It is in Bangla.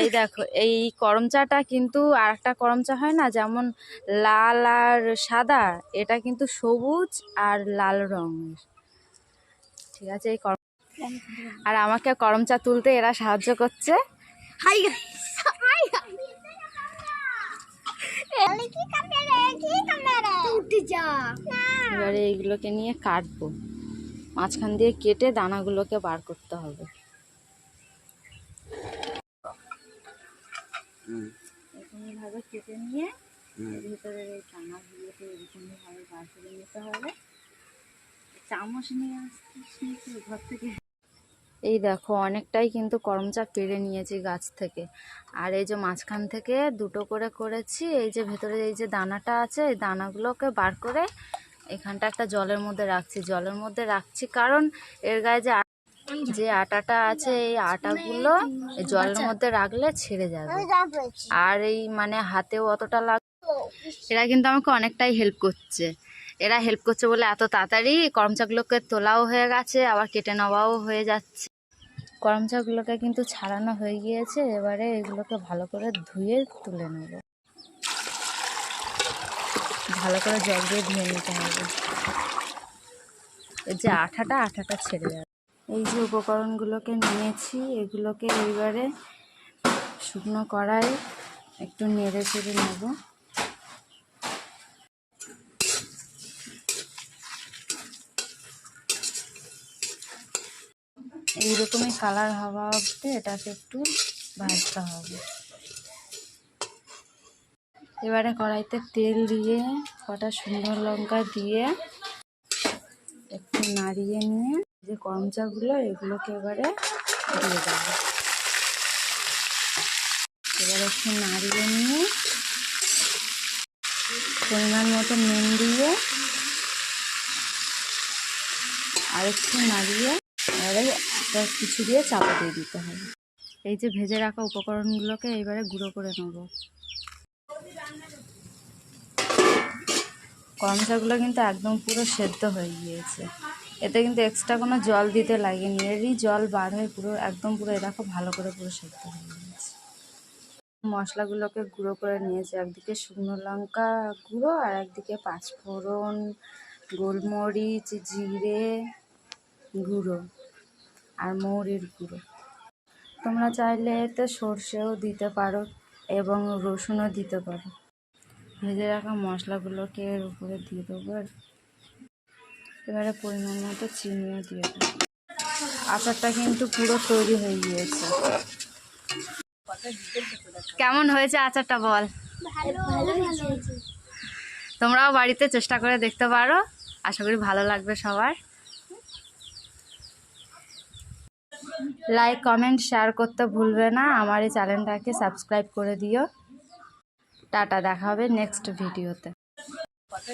এই দেখো এই করম চাটা কিন্তু আর একটা করম চা হয় না যেমন লাল আর সাদা এটা কিন্তু সবুজ আর লাল রঙের। ঠিক আছে এই করম আর আমাকে করম চা তুলতে এরা সাহায্য করছে। হাই হাই কি ক্যামেরা কি ক্যামেরা উঠে যা। এবারে এইগুলোকে নিয়ে কাটবো। মাঝখান দিয়ে কেটে দানাগুলোকে বার করতে হবে। এরকমভাবে কেটে নিয়ে এর ভিতরে এই বার করে নিতে হবে। চামচ নিয়ে ঘর থেকে? এই দেখো অনেকটাই কিন্তু করমচা পেরে নিয়েছি গাছ থেকে। আর এই যে মাঝখান থেকে দুটো করে করেছি এই যে ভেতরে এই যে দানাটা আছে এই দানাগুলোকে বার করে এখানটা একটা জলের মধ্যে রাখছি। জলের মধ্যে রাখছি কারণ এর গায়ে যে যে আটাটা আছে এই আটাগুলো এই জলের মধ্যে রাখলে ছেড়ে যাবে। আর এই মানে হাতেও অতটা লাগ এরা কিন্তু আমাকে অনেকটাই হেল্প করছে। এরা হেল্প করছে বলে এত তাড়াতাড়ি করমচাগুলোকে তোলাও হয়ে গেছে আবার কেটে নেওয়াও হয়ে যাচ্ছে। করমচাগুলোকে কিন্তু ছাড়ানো হয়ে গিয়েছে এবারে এগুলোকে ভালো করে ধুয়ে তুলে নেব। ভালো করে জল দিয়ে ধুয়ে নিতে হবে। যে আঠাটা আঠাটা ছেড়ে যাবে। এই যে উপকরণগুলোকে নিয়েছি, এগুলোকে এইবারে শুকনো কড়াই একটু নেড়ে চেড়ে নেব। এইরকমই কালার হওয়া অবধি এটাকে একটু ভাজতে হবে। এবারে কড়াইতে তেল দিয়ে, কটা সুন্দর লঙ্কা দিয়ে একটু নাড়িয়ে নিয়ে যে করমচাগুলো, এগুলোকে এবারে দিয়ে দেবো। এবারে একটু নাড়িয়ে নিয়ে পরিমাণ মতো নুন দিয়ে আর একটু নাড়িয়ে এবারে একটা কিছু দিয়ে চাপা দিয়ে দিতে হবে। এই যে ভেজে রাখা উপকরণগুলোকে এইবারে গুঁড়ো করে নেব। করমচাগুলো কিন্তু একদম পুরো সেদ্ধ হয়ে গিয়েছে। এতে কিন্তু এক্সট্রা কোনো জল দিতে লাগেনি। এরই জল বার হয়ে পুরো, একদম পুরো এরকম ভালো করে পুরো সেদ্ধ হয়ে গিয়েছে। মশলাগুলোকে গুঁড়ো করে নিয়েছি, একদিকে শুকনো লঙ্কা গুঁড়ো আর একদিকে পাঁচফোড়ন, গোলমরিচ, জিরে গুঁড়ো আর মৌরির গুঁড়ো। তোমরা চাইলে এতে সর্ষেও দিতে পারো এবং রসুনও দিতে পারো। ভেজে রাখা মশলাগুলোকে এর উপরে দিয়ে দেবো আর এবারে পরিমাণ মতো চিনিও দিয়ে দেবো। আচারটা কিন্তু পুরো তৈরি হয়ে গিয়েছে। কেমন হয়েছে আচারটা বল? তোমরাও বাড়িতে চেষ্টা করে দেখতে পারো। আশা করি ভালো লাগবে সবার। লাইক কমেন্ট শেয়ার করতে ভুলবে না। আমার এই চ্যানেলটাকে সাবস্ক্রাইব করে দিও। টাটা দেখা হবে নেক্সট ভিডিওতে